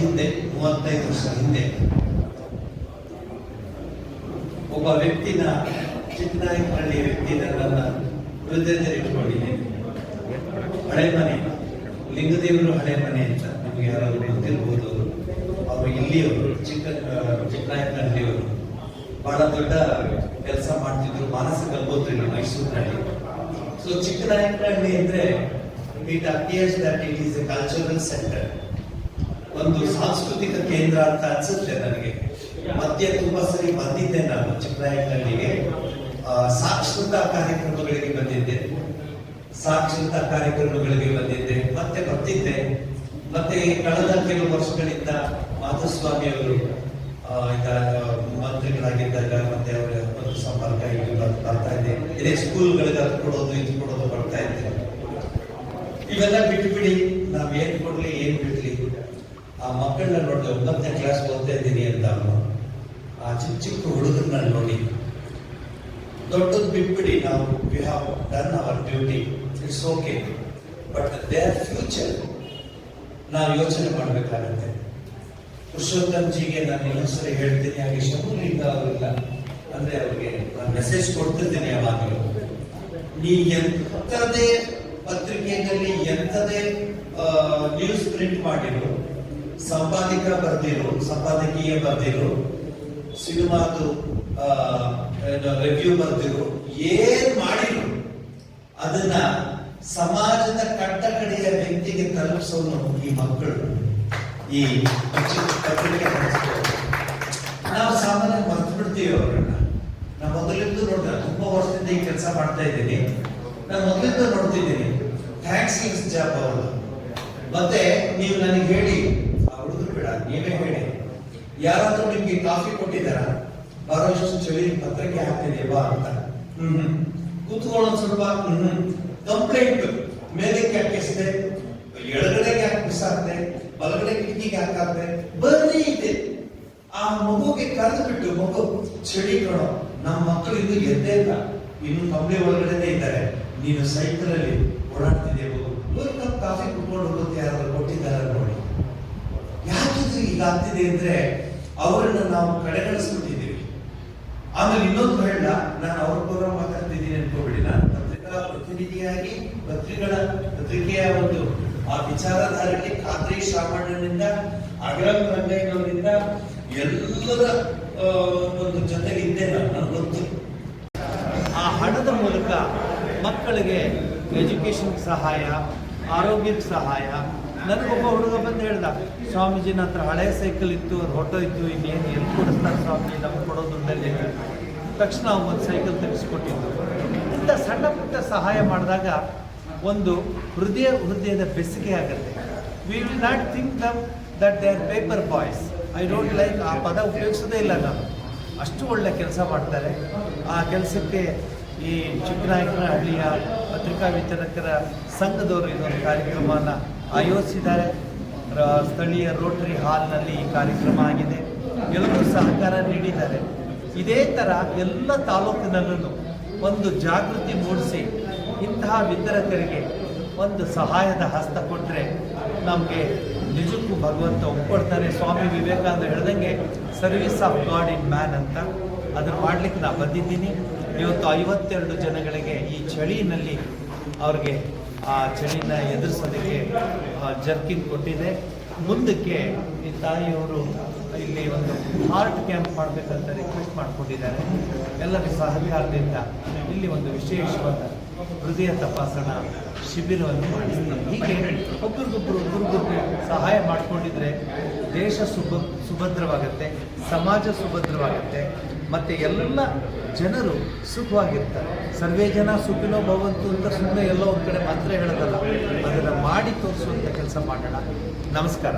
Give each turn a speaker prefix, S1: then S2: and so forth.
S1: ಹಿಂದೆ, ಮೂವತ್ತೈದು ವರ್ಷ ಹಿಂದೆ, ಒಬ್ಬ ವ್ಯಕ್ತಿನ ಚಿಕ್ಕನಾಯಕನಹಳ್ಳಿ ವ್ಯಕ್ತಿನ ನನ್ನ ಹೃದಯದಲ್ಲಿ ಇಟ್ಕೊಂಡಿದ್ದೀನಿ ಹಳೆ ಮನೆ, ಲಿಂಗದೇವರು ಹಳೆ ಮನೆ ಅಂತ ನಿಮಗೆ ಯಾರಾದ್ರು ಗೊತ್ತಿರ್ಬೋದು. ಅವರು ಇಲ್ಲಿಯವರು, ಚಿಕ್ಕ ಚಿಕ್ಕನಾಯಕನಹಳ್ಳಿಯವರು ಬಹಳ ದೊಡ್ಡ ಕೆಲಸ ಮಾಡ್ತಿದ್ರು ಮಾನಸಿಕ ಗಂಗೋತ್ರಿಗಳು ಮೈಸೂರಿನಲ್ಲಿ. ಸೊ ಚಿಕ್ಕನಾಯಕನಹಳ್ಳಿ ಅಂದ್ರೆ, it appears that it is a cultural centre ಒಂದು ಸಾಂಸ್ಕೃತಿಕ ಕೇಂದ್ರ ಅಂತ ಅನ್ಸುತ್ತೆ ನನಗೆ. ಮತ್ತೆ ತುಂಬಾ ಸರಿ ಬಂದಿದ್ದೆ ನಾನು ಚಿಕ್ಕನಾಯಕನಹಳ್ಳಿಗೆ ಆ, ಸಾಕ್ಷರತಾ ಕಾರ್ಯಕ್ರಮಗಳಿಗೆ ಬಂದಿದ್ದೆ. ಸಾಕ್ಷರತಾ ಕಾರ್ಯಕ್ರಮಗಳಿಗೆ ಬಂದಿದ್ದೆ. ಮತ್ತೆ ಬರ್ತಿದ್ದೆ. ಮತ್ತೆ ಕಳೆದ ಕೆಲವು ವರ್ಷಗಳಿಂದ ಮಾಧುಸ್ವಾಮಿ ಅವರು ಮಂತ್ರಿಗಳಾಗಿದ್ದಾಗ ಮತ್ತೆ ಅವರ ಒಂದು ಸಂಪರ್ಕ ಇದು ಬರ್- ಬರ್ತಾ ಇದೆ. ಇದೇ ಸ್ಕೂಲ್ಗಳಿಗೆ ಅದು ಕೊಡೋದು ಇದು ಕೊಡೋದು ಬರ್ತಾ ಇದ್ದೆ ಇವೆಲ್ಲ ಬಿಟ್ಟು ಬಿಡಿ ನಾವ್ ಏನ್ ಕೊಡ್ಲಿ ಏನ್ ಆ ಮಕ್ಕಳನ್ನ ನೋಡಿದೆ, ಒಂಬತ್ತನೇ ಕ್ಲಾಸ್ ಓದ್ತಾ ಇದ್ದೀನಿ ಅಂತ ಅಮ್ಮ. ಆ ಚಿಕ್ಕ ಚಿಕ್ಕ ಹುಡುಗರನ್ನ ನೋಡಿ. ದೊಡ್ಡದು ಬಿಟ್ಬಿಡಿ ನಾವು. We have done our duty it's okay but there future ನಾವು ಯೋಚನೆ ಮಾಡಬೇಕಾಗತ್ತೆ. ಪುರುಷೋತ್ತಮ್ ಜಿಗೆ ನಾನು ಇನ್ನೊಂದ್ಸರಿ ಹೇಳ್ತೀನಿ, ಹಾಗೆ ಶಂಭುಲಿಂಗ ಅವರಿಲ್ಲ ಅಂದ್ರೆ ಅವ್ರಿಗೆ ನಾನು ಮೆಸೇಜ್ ಕೊಡ್ತಿರ್ತೀನಿ ಯಾವಾಗಲೂ. ನೀ ಎಂಥದೇ ಪತ್ರಿಕೆಯಲ್ಲಿ, ಎಂಥದೇ ನ್ಯೂಸ್ ಪ್ರಿಂಟ್ ಮಾಡಿರು ಸಂಪಾದಕ ಬರ್ದಿರು, ಸಂಪಾದಕೀಯ ಬರ್ದಿರು, ಸಿನಿಮಾದು ರಿವ್ಯೂ ಬರ್ದಿರು, ಏನ್ ಮಾಡಿರು ಅದನ್ನ ಸಮಾಜದ ಕಟ್ಟಕಡೆಯ ವ್ಯಕ್ತಿಗೆ ತಲುಪಿಸೋನು ಈ ಮಕ್ಕಳು. ಈ ಪತ್ರಿಕೆ ನಾವು ಸಾಮಾನ್ಯ ಮರ್ತು ಬಿಡ್ತೀವಿ ಅವ್ರನ್ನ. ನಾ ಮೊದಲಿಂದ ನೋಡ್ದ, ತುಂಬಾ ವರ್ಷದಿಂದ ಈ ಕೆಲಸ ಮಾಡ್ತಾ ಇದ್ದೀನಿ. ನಾನು ಮೊದಲಿಂದ ನೋಡ್ತಿದ್ದೀನಿ. ಥ್ಯಾಂಕ್ಸ್ ಜಾಬ್ ಅವರು. ಮತ್ತೆ ನೀವು ನನಗೆ ಹೇಳಿ ನೀವೇ ಹೇಳಿ. ಯಾರಾದ್ರೂ ನಿಮ್ಗೆ ಕಾಫಿ ಕೊಟ್ಟಿದ್ದಾರ? ಬರೋಷ್ಟು ಚಳಿ, ಪತ್ರಿಕೆ ಹಾಕ್ತಿದೆ ಬಾ ಅಂತ. ಹ್ಮ್ ಕೂತ್ಕೊಳ್ಳೋದು ಸ್ವಲ್ಪ, ಹ್ಮ್ ಕಂಪ್ಲೇಂಟ್. ಮೇಲಕ್ಕೆ ಹಾಕಿಸಿದೆ, ಎಡಗಡೆಗೆ ಯಾಕೆ ಬಿಸಾಕ್ದೆ, ಬಲಗಡೆ ಕಿಟಕಿಗೆ ಹಾಕಾಕ್ದೆ ಬರ್ರಿ ಇದೆ. ಆ ಮಗುಗೆ ಕರೆದು ಬಿಟ್ಟು ಮಗು, ಚಳಿ ಕಣೋ ನಮ್ಮ ಮಕ್ಕಳು ಇನ್ನು ಎದ್ದೇ ಇಲ್ಲ. ಇನ್ನು ಕಂಬಳಿ ಒಳಗಡೆನೆ ಇದ್ದಾರೆ. ನೀನು ಸೈಕಲ್ ಅಲ್ಲಿ ಓಡಾಡ್ತಿದ್ದೆ ಮಗು ಒಂದು ಕಪ್ ಕಾಫಿ ಕುಟ್ಕೊಂಡು ಹೋಗುತ್ತೆ ಯಾರಾದ್ರೂ ಕೊಟ್ಟಿದ್ದಾರೆ ನೋಡಿ ಆಗ್ತಿದೆ ಅಂದ್ರೆ ಅವರನ್ನು ನಾವು ಕಡೆಗಣಿಸ್ಬಿಟ್ಟಿದ್ದೀವಿ. ಆಮೇಲೆ ಇನ್ನೊಂದು ಹೇಳ ನಾನು ಅವ್ರ ಪರ ಮಾತಾಡ್ತಿದ್ದೀನಿ ಅನ್ಕೋಬೇಡಿ. ನಾನು ಪತ್ರಿಕಾ ಪ್ರತಿನಿಧಿಯಾಗಿ ಪತ್ರಿಕೆಗಳ ಪತ್ರಿಕೆಯ ಒಂದು, ಆ ವಿಚಾರಧಾರೆಗೆ ಖಾತ್ರಿ ಶಾಮಣ್ಣನಿಂದ, ಅಗ್ರಂ ರಂಗಯ್ಯನವರಿಂದ ಎಲ್ಲರ ಒಂದು ಜೊತೆಗೆ ಇದ್ದೆ ನಾನು ಗೊತ್ತು.
S2: ಆ ಹಣದ ಮೂಲಕ ಮಕ್ಕಳಿಗೆ ಎಜುಕೇಷನ್ ಸಹಾಯ, ಆರೋಗ್ಯಕ್ಕೆ ಸಹಾಯ ನನಗೊಬ್ಬ ಹುಡುಗ ಬಂದು ಹೇಳ್ದ ಸ್ವಾಮೀಜಿ ನನ್ನ ಹತ್ರ ಹಳೆ ಸೈಕಲ್ ಇತ್ತು, ಅದು ಹೊಟ್ಟೋಯ್ತು ಇನ್ನೇನು, ಎಲ್ಲಿ ಕೊಡಿಸ್ತಾರೆ ಸ್ವಾಮೀಜಿ, ನಮ್ಗೆ ಕೊಡೋ ದುಡ್ಡಲ್ಲಿ ತಕ್ಷಣ ಒಂದು ಸೈಕಲ್ ತೆಗೆಸ್ಕೊಟ್ಟಿದ್ದು ಇಂಥ ಸಣ್ಣ ಪುಟ್ಟ ಸಹಾಯ ಮಾಡಿದಾಗ ಒಂದು ಹೃದಯ, ಹೃದಯದ ಬೆಸಿಗೆ ಆಗುತ್ತೆ. We will not think them that they are paper boys I don't like ಆ ಪದ ಉಪಯೋಗಿಸೋದೇ ಇಲ್ಲ ನಾನು. ಅಷ್ಟು ಒಳ್ಳೆ ಕೆಲಸ ಮಾಡ್ತಾರೆ. ಆ ಕೆಲಸಕ್ಕೆ ಈ ಚಿಕ್ಕನಾಯಕನಹಳ್ಳಿಯ ಪತ್ರಿಕಾ ವಿತರಕರ ಸಂಘದವರು ಇದೊಂದು ಕಾರ್ಯಕ್ರಮನ ಆಯೋಜಿಸಿದ್ದಾರೆ. ಸ್ಥಳೀಯ ರೋಟರಿ ಹಾಲ್ನಲ್ಲಿ ಈ ಕಾರ್ಯಕ್ರಮ ಆಗಿದೆ. ಎಲ್ಲರೂ ಸಹಕಾರ ನೀಡಿದ್ದಾರೆ. ಇದೇ ಥರ ಎಲ್ಲ ತಾಲೂಕಿನಲ್ಲೂ ಒಂದು ಜಾಗೃತಿ ಮೂಡಿಸಿ ಇಂತಹ ವಿತರಕರಿಗೆ ಒಂದು ಸಹಾಯದ ಹಸ್ತ ಕೊಟ್ಟರೆ ನಮಗೆ ನಿಜಕ್ಕೂ ಭಗವಂತ ಒಪ್ಪಿಕೊಡ್ತಾರೆ ಸ್ವಾಮಿ ವಿವೇಕಾನಂದ ಹೇಳ್ದಂಗೆ service of God in man ಅಂತ. ಅದನ್ನು ಮಾಡಲಿಕ್ಕೆ ನಾನು ಬಂದಿದ್ದೀನಿ. ಇವತ್ತು ಐವತ್ತೆರಡು ಜನಗಳಿಗೆ ಈ ಚಳಿನಲ್ಲಿ ಅವ್ರಿಗೆ ಆ ಚಳಿನ ಎದುರಿಸೋದಕ್ಕೆ ಜರ್ಕಿನ್ ಕೊಟ್ಟಿದೆ. ಮುಂದಕ್ಕೆ ಈ ತಾಯಿಯವರು ಇಲ್ಲಿ ಒಂದು ಹಾರ್ಟ್ ಕ್ಯಾಂಪ್ ಮಾಡಬೇಕಂತ ರಿಕ್ವೆಸ್ಟ್ ಮಾಡ್ಕೊಂಡಿದ್ದಾರೆ. ಎಲ್ಲರ ಸಹಕಾರದಿಂದ ಇಲ್ಲಿ ಒಂದು ವಿಶೇಷವಾದ ಹೃದಯ ತಪಾಸಣಾ ಶಿಬಿರವನ್ನು ಮಾಡಿಸ್ತಾರೆ ಹೀಗೆ ಒಬ್ರಿಗೊಬ್ರು ಒಬ್ರಿಗೊಬ್ರು ಸಹಾಯ ಮಾಡಿಕೊಂಡಿದ್ರೆ ದೇಶ ಸುಭ, ಸುಭದ್ರವಾಗುತ್ತೆ, ಸಮಾಜ ಸುಭದ್ರವಾಗುತ್ತೆ. ಮತ್ತು ಎಲ್ಲ ಜನರು ಸುಖವಾಗಿರ್ತಾರೆ. ಸರ್ವೇ ಜನ ಸುಖಿನೋ ಭವಂತು ಅಂತ ಸುಮ್ಮನೆ ಎಲ್ಲೋ ಒಂದು ಕಡೆ ಮಾತ್ರ ಹೇಳೋದಲ್ಲ. ಅದನ್ನು ಮಾಡಿ ತೋರಿಸುವಂಥ ಕೆಲಸ ಮಾಡೋಣ. ನಮಸ್ಕಾರ.